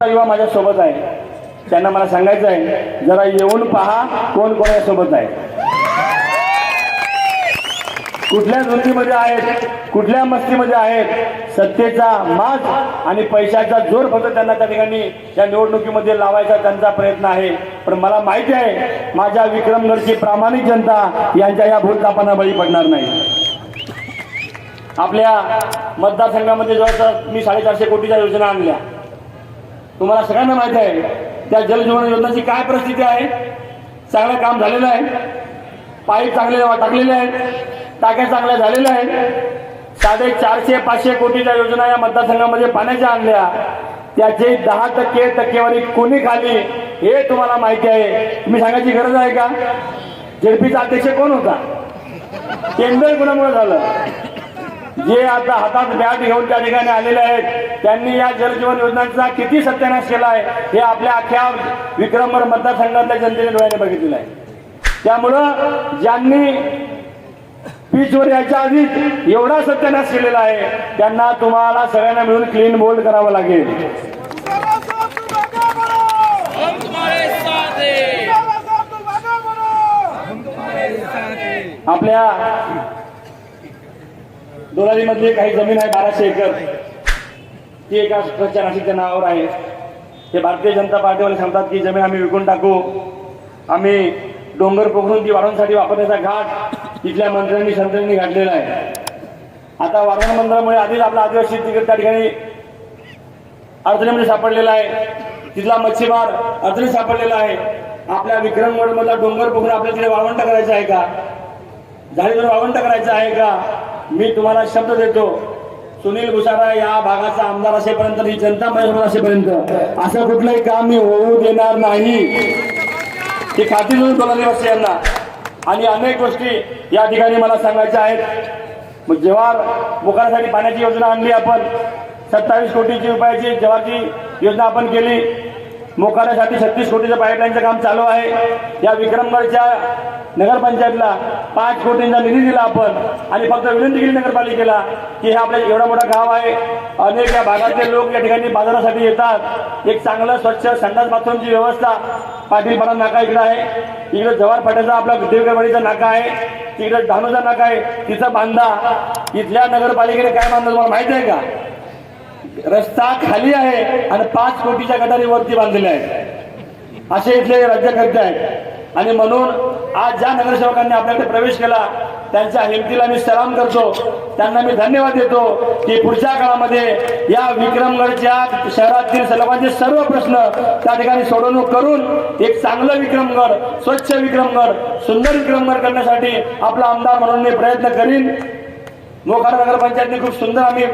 युवा माझ्या सोबत आहे. त्यांना मला सांगायचं आहे जरा येऊन पहा कोण कोणा सोबत आहे. कुठल्या धुंदीमध्ये आहेत कुठल्या मस्तीमध्ये आहेत सत्तेचा माज आणि पैशाचा जोर फक्त त्यांना त्या ठिकाणी या निवडणुकीमध्ये लावायचा त्यांचा प्रयत्न आहे. पण मला माहिती आहे माझ्या विक्रमगडची प्रामाणिक जनता यांच्या या भूतकापांना बळी पडणार नाही. आपल्या मतदारसंघामध्ये जवळपास मी साडेचारशे कोटीच्या योजना आणल्या. तुम्हाला सगळ्यांना माहीत आहे त्या जलजीवन योजनाची काय परिस्थिती आहे? चांगलं काम झालेलं आहे. पाईप चांगले टाकलेले आहेत. टाक्या चांगल्या झालेल्या आहेत. साडेचारशे पाचशे कोटीच्या योजना या मतदारसंघामध्ये पाण्याच्या आणल्या. त्याचे दहा टक्के टक्केवारी कोणी खाली हे तुम्हाला माहिती आहे. तुम्ही सांगायची गरज आहे का? जेडपीचा अध्यक्ष कोण होता? केंद्र कुणामुळे झालं? जे आता हातात बॅट घेऊन त्या ठिकाणी आलेले आहेत त्यांनी या जलजीवन योजनांचा किती सत्यानाश केला आहे हे आपल्या अख्ख्या विक्रमगड मतदारसंघातल्या जनतेने डोळ्याने बघितलेलं आहे. त्यामुळं ज्यांनी पीचवर याच्या आधीच एवढा सत्यानाश केलेला आहे त्यांना तुम्हाला सगळ्यांना मिळून क्लीन बोल्ड करावं लागेल. आपल्या दोलारीमधली काही जमीन आहे बाराशे एकर. ती एका ट्रस्टच्या नाशिकच्या नावावर आहे. ते भारतीय जनता पार्टीवाले सांगतात की जमीन आम्ही विकून टाकू. आम्ही डोंगर पोखरून ती वाढवण्यासाठी वापरण्याचा घाट तिथल्या मंत्र्यांनी संत्र्यांनी घातलेला आहे. आता वारण मंदिरामुळे आधीच आपला आदिवासी तिकडे त्या ठिकाणी अडचणीमध्ये सापडलेला आहे. तिथला मच्छीमार अडचणीत सापडलेला आहे. आपल्या विक्रमगड मधला डोंगर बघून आपल्या तिथे वाळवंट करायचं आहे का? झाडीवर वाळवंट करायचं आहे का? मी तुम्हाला शब्द देतो. सुनील भुसारा या भागाचा आमदार असेपर्यंत ही जनता माझ्यासोबत असेपर्यंत. असं कुठलंही काम मी होऊ देणार नाही. ही खात्री देऊन बोलायला यांना. आणि अनेक गोष्टी या ठिकाणी मला सांगायच्या आहेत. मग जेव्हा मुखासाठी पाण्याची योजना आणली आपण सत्तावीस कोटीची रुपयाची जेव्हाची योजना आपण केली मोकाऱ्यासाठी छत्तीस कोटीचं पाईपलाईनचं काम चालू आहे. या विक्रमगडच्या नगरपंचायतला पाच कोटींचा निधी दिला आपण आणि फक्त विनंती केली नगरपालिकेला की हे आपलं एवढा मोठा गाव आहे. अनेक या भागातले लोक या ठिकाणी बाजारासाठी येतात. एक चांगलं स्वच्छ संडास बाथरूमची व्यवस्था पाटीलपाडा नाका इकडं आहे. इकडे जवार फाट्याचा आपला देवगडवाडीचा नाका आहे. तिकडे धानूचा नाका आहे. तिचा बांधा. इथल्या नगरपालिकेने काय बांधलं तुम्हाला माहिती आहे का? रस्ता खाली आहे आणि पाच कोटीच्या गटारी वरती बांधलेल्या आहेत. असे इथले राज्यकर्ते आहेत. आणि म्हणून आज ज्या नगरसेवकांनी आपल्याकडे प्रवेश केला त्यांच्या हिमतीला मी सलाम करतो. त्यांना मी धन्यवाद देतो की पुढच्या काळामध्ये या विक्रमगडच्या शहरातील सर्वांचे सर्व प्रश्न त्या ठिकाणी सोडवणूक करून एक चांगलं विक्रमगड स्वच्छ विक्रमगड सुंदर विक्रमगड करण्यासाठी आपला आमदार म्हणून मी प्रयत्न करीन. मोखाडा नगरपंचायतने खूप सुंदर आम्ही